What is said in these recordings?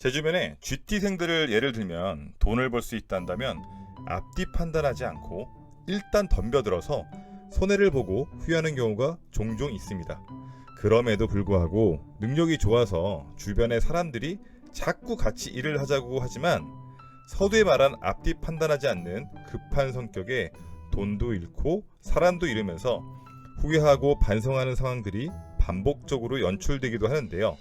제 주변에 GT생들을 예를 들면 돈을 벌 수 있다면 앞뒤 판단하지 않고 일단 덤벼들어서 손해를 보고 후회하는 경우가 종종 있습니다. 그럼에도 불구하고 능력이 좋아서 주변의 사람들이 자꾸 같이 일을 하자고 하지만 서두에 말한 앞뒤 판단하지 않는 급한 성격에 돈도 잃고 사람도 잃으면서 후회하고 반성하는 상황들이 반복적으로 연출되기도 하는데요.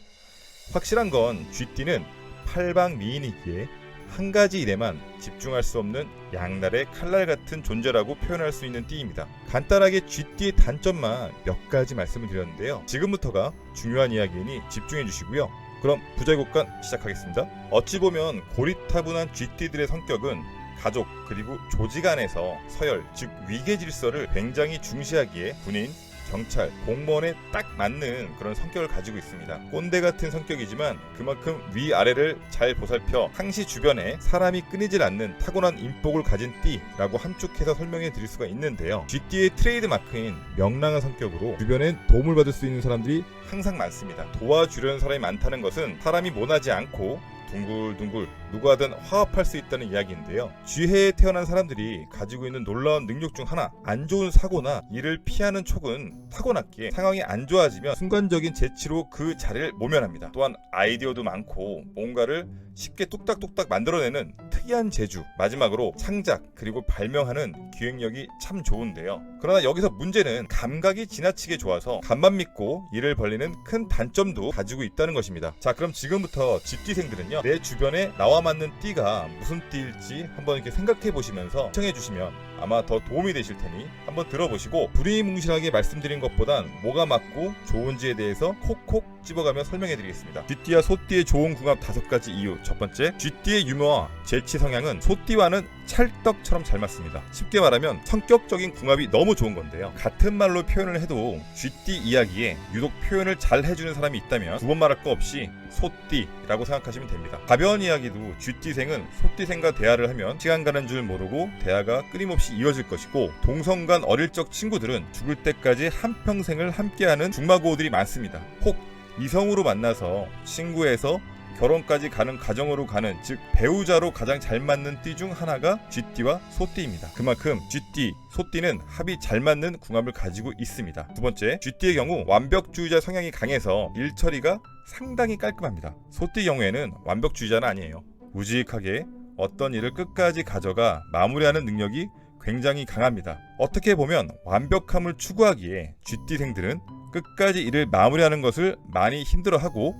확실한 건 GT는 팔방미인이기에 한 가지 일에만 집중할 수 없는 양날의 칼날 같은 존재라고 표현할 수 있는 띠입니다. 간단하게 GT의 단점만 몇 가지 말씀을 드렸는데요. 지금부터가 중요한 이야기이니 집중해 주시고요. 그럼 부자유곡간 시작하겠습니다. 어찌 보면 고리타분한 GT들의 성격은 가족 그리고 조직 안에서 서열 즉 위계 질서를 굉장히 중시하기에 군인 경찰, 공무원에 딱 맞는 그런 성격을 가지고 있습니다. 꼰대 같은 성격이지만 그만큼 위아래를 잘 보살펴 항시 주변에 사람이 끊이질 않는 타고난 인복을 가진 띠라고 함축해서 설명해 드릴 수가 있는데요. GT의 트레이드 마크인 명랑한 성격으로 주변에 도움을 받을 수 있는 사람들이 항상 많습니다. 도와주려는 사람이 많다는 것은 사람이 모나지 않고 둥글둥글 누구하든 화합할 수 있다는 이야기인데요. 쥐해에 태어난 사람들이 가지고 있는 놀라운 능력 중 하나, 안 좋은 사고나 일을 피하는 촉은 타고났기에 상황이 안 좋아지면 순간적인 재치로 그 자리를 모면합니다. 또한 아이디어도 많고 뭔가를 쉽게 뚝딱뚝딱 만들어내는 특이한 재주, 마지막으로 창작 그리고 발명하는 기획력이 참 좋은데요. 그러나 여기서 문제는 감각이 지나치게 좋아서 간만 믿고 일을 벌리는 큰 단점도 가지고 있다는 것입니다. 자, 그럼 지금부터 집디생들은요 내 주변에 나와 맞는 띠가 무슨 띠일지 한번 이렇게 생각해 보시면서 시청해 주시면 아마 더 도움이 되실 테니 한번 들어보시고 불이뭉실하게 말씀드린 것보단 뭐가 맞고 좋은지에 대해서 콕콕 집어가며 설명해 드리겠습니다. 쥐띠와 소띠의 좋은 궁합 다섯 가지 이유. 첫 번째, 쥐띠의 유머와 재치 성향은 소띠와는 찰떡처럼 잘 맞습니다. 쉽게 말하면 성격적인 궁합이 너무 좋은 건데요. 같은 말로 표현을 해도 쥐띠 이야기에 유독 표현을 잘 해주는 사람이 있다면 두 번 말할 거 없이 소띠라고 생각하시면 됩니다. 가벼운 이야기도 쥐띠생은 소띠생과 대화를 하면 시간 가는 줄 모르고 대화가 끊임없이 이어질 것이고 동성간 어릴 적 친구들은 죽을 때까지 한평생을 함께하는 중마고우들이 많습니다. 혹 이성으로 만나서 친구에서 결혼까지 가는 가정으로 가는 즉 배우자로 가장 잘 맞는 띠 중 하나가 쥐띠와 소띠입니다. 그만큼 쥐띠, 소띠는 합이 잘 맞는 궁합을 가지고 있습니다. 두 번째, 쥐띠의 경우 완벽주의자 성향이 강해서 일 처리가 상당히 깔끔합니다. 소띠 경우에는 완벽주의자는 아니에요. 우직하게 어떤 일을 끝까지 가져가 마무리하는 능력이 굉장히 강합니다. 어떻게 보면 완벽함을 추구하기에 쥐띠생들은 끝까지 일을 마무리하는 것을 많이 힘들어하고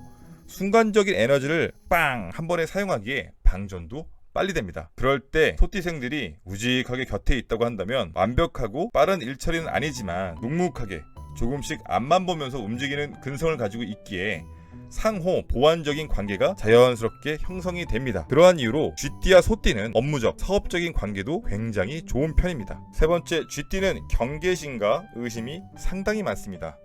순간적인 에너지를 빵 한 번에 사용하기에 방전도 빨리 됩니다. 그럴 때 소띠생들이 우직하게 곁에 있다고 한다면 완벽하고 빠른 일처리는 아니지만 묵묵하게 조금씩 앞만 보면서 움직이는 근성을 가지고 있기에 상호 보완적인 관계가 자연스럽게 형성이 됩니다. 그러한 이유로 쥐띠와 소띠는 업무적, 사업적인 관계도 굉장히 좋은 편입니다. 세 번째, 쥐띠는 경계심과 의심이 상당히 많습니다.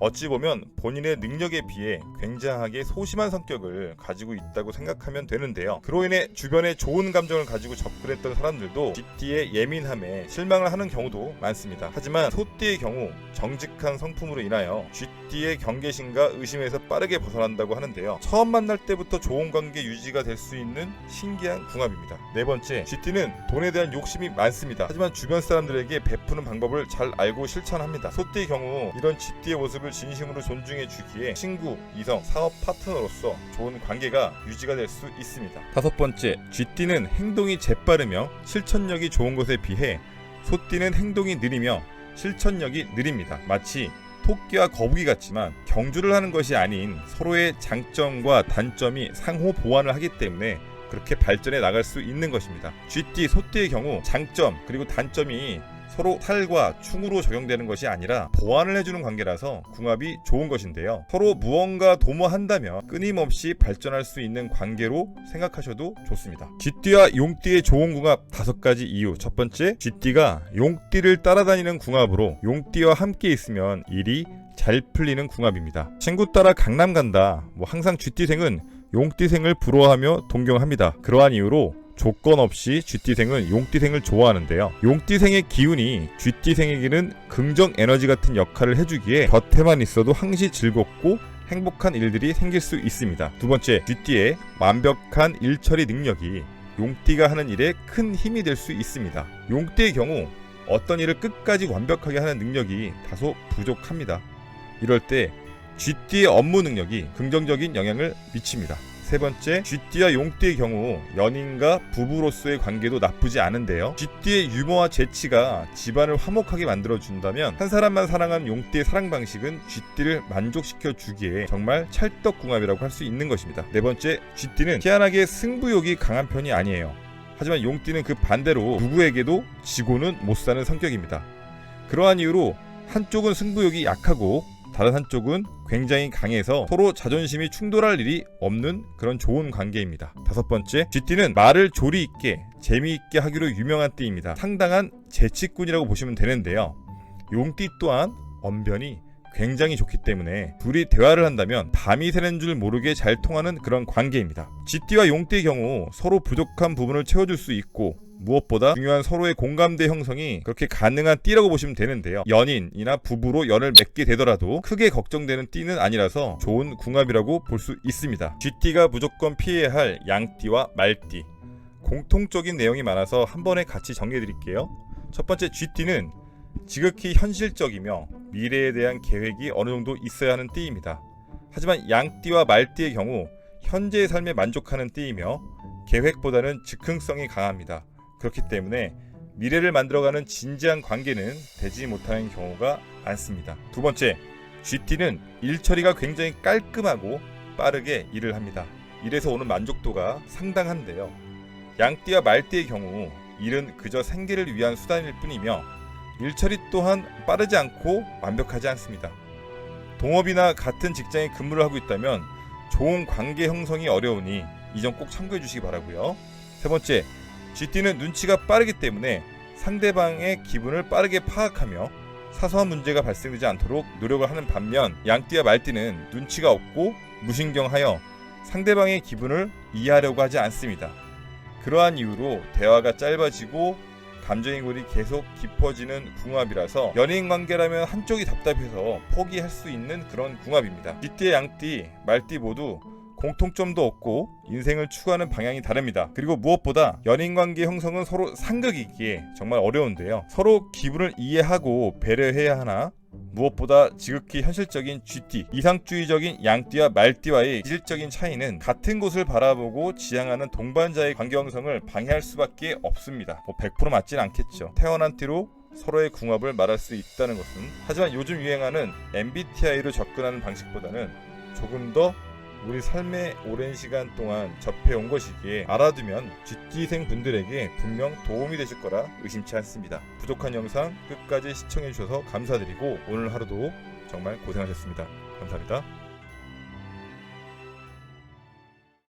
어찌 보면 본인의 능력에 비해 굉장하게 소심한 성격을 가지고 있다고 생각하면 되는데요. 그로 인해 주변에 좋은 감정을 가지고 접근했던 사람들도 GT의 예민함에 실망을 하는 경우도 많습니다. 하지만 소띠의 경우 정직한 성품으로 인하여 GT의 경계심과 의심에서 빠르게 벗어난다고 하는데요. 처음 만날 때부터 좋은 관계 유지가 될 수 있는 신기한 궁합입니다. 네 번째, GT는 돈에 대한 욕심이 많습니다. 하지만 주변 사람들에게 베푸는 방법을 잘 알고 실천합니다. 소띠의 경우 이런 GT의 모습을 진심으로 존중해 주기에 친구, 이성, 사업 파트너로서 좋은 관계가 유지가 될 수 있습니다. 다섯 번째, GT는 행동이 재빠르며 실천력이 좋은 것에 비해 소띠는 행동이 느리며 실천력이 느립니다. 마치 토끼와 거북이 같지만 경주를 하는 것이 아닌 서로의 장점과 단점이 상호 보완을 하기 때문에 그렇게 발전해 나갈 수 있는 것입니다. GT 소띠의 경우 장점 그리고 단점이 서로 탈과 충으로 적용되는 것이 아니라 보완을 해주는 관계라서 궁합이 좋은 것인데요. 서로 무언가 도모한다면 끊임없이 발전할 수 있는 관계로 생각하셔도 좋습니다. 쥐띠와 용띠의 좋은 궁합 다섯 가지 이유. 첫 번째, 쥐띠가 용띠를 따라다니는 궁합으로 용띠와 함께 있으면 일이 잘 풀리는 궁합입니다. 친구 따라 강남 간다. 뭐 항상 쥐띠생은 용띠생을 부러워하며 동경합니다. 그러한 이유로 조건 없이 쥐띠생은 용띠생을 좋아하는데요. 용띠생의 기운이 쥐띠생에게는 긍정 에너지 같은 역할을 해주기에 곁에만 있어도 항시 즐겁고 행복한 일들이 생길 수 있습니다. 두 번째, 쥐띠의 완벽한 일처리 능력이 용띠가 하는 일에 큰 힘이 될 수 있습니다. 용띠의 경우 어떤 일을 끝까지 완벽하게 하는 능력이 다소 부족합니다. 이럴 때 쥐띠의 업무 능력이 긍정적인 영향을 미칩니다. 세 번째, 쥐띠와 용띠의 경우 연인과 부부로서의 관계도 나쁘지 않은데요. 쥐띠의 유머와 재치가 집안을 화목하게 만들어준다면 한 사람만 사랑하는 용띠의 사랑 방식은 쥐띠를 만족시켜 주기에 정말 찰떡궁합이라고 할 수 있는 것입니다. 네 번째, 쥐띠는 희한하게 승부욕이 강한 편이 아니에요. 하지만 용띠는 그 반대로 누구에게도 지고는 못 사는 성격입니다. 그러한 이유로 한쪽은 승부욕이 약하고 다른 한쪽은 굉장히 강해서 서로 자존심이 충돌할 일이 없는 그런 좋은 관계입니다. 다섯 번째, 쥐띠는 말을 조리 있게 재미있게 하기로 유명한 띠입니다. 상당한 재치꾼이라고 보시면 되는데요. 용띠 또한 언변이 굉장히 좋기 때문에 둘이 대화를 한다면 밤이 새는 줄 모르게 잘 통하는 그런 관계입니다. 쥐띠와 용띠의 경우 서로 부족한 부분을 채워줄 수 있고 무엇보다 중요한 서로의 공감대 형성이 그렇게 가능한 띠라고 보시면 되는데요. 연인이나 부부로 연을 맺게 되더라도 크게 걱정되는 띠는 아니라서 좋은 궁합이라고 볼 수 있습니다. 쥐띠가 무조건 피해야 할 양띠와 말띠. 공통적인 내용이 많아서 한 번에 같이 정리해 드릴게요. 첫 번째 쥐띠는 지극히 현실적이며 미래에 대한 계획이 어느 정도 있어야 하는 띠입니다. 하지만 양띠와 말띠의 경우 현재의 삶에 만족하는 띠이며 계획보다는 즉흥성이 강합니다. 그렇기 때문에 미래를 만들어가는 진지한 관계는 되지 못하는 경우가 많습니다. 두 번째, GT는 일 처리가 굉장히 깔끔하고 빠르게 일을 합니다. 일에서 오는 만족도가 상당한데요. 양띠와 말띠의 경우 일은 그저 생계를 위한 수단일 뿐이며 일 처리 또한 빠르지 않고 완벽하지 않습니다. 동업이나 같은 직장에 근무를 하고 있다면 좋은 관계 형성이 어려우니 이 점 꼭 참고해 주시기 바라고요. 세 번째, GT는 눈치가 빠르기 때문에 상대방의 기분을 빠르게 파악하며 사소한 문제가 발생되지 않도록 노력을 하는 반면 양띠와 말띠는 눈치가 없고 무신경하여 상대방의 기분을 이해하려고 하지 않습니다. 그러한 이유로 대화가 짧아지고 감정이골이 계속 깊어지는 궁합이라서 연인 관계라면 한쪽이 답답해서 포기할 수 있는 그런 궁합입니다. 쥐띠의 양띠, 말띠 모두 공통점도 없고 인생을 추구하는 방향이 다릅니다. 그리고 무엇보다 연인 관계 형성은 서로 상극이기에 정말 어려운데요. 서로 기분을 이해하고 배려해야 하나 무엇보다 지극히 현실적인 GT, 이상주의적인 양띠와 말띠와의 질적인 차이는 같은 곳을 바라보고 지향하는 동반자의 관계 형성을 방해할 수밖에 없습니다. 뭐 100% 맞진 않겠죠. 태어난 띠로 서로의 궁합을 말할 수 있다는 것은 하지만 요즘 유행하는 MBTI로 접근하는 방식보다는 조금 더 우리 삶의 오랜 시간 동안 접해온 것이기에 알아두면 GT생 분들에게 분명 도움이 되실 거라 의심치 않습니다. 부족한 영상 끝까지 시청해주셔서 감사드리고 오늘 하루도 정말 고생하셨습니다. 감사합니다.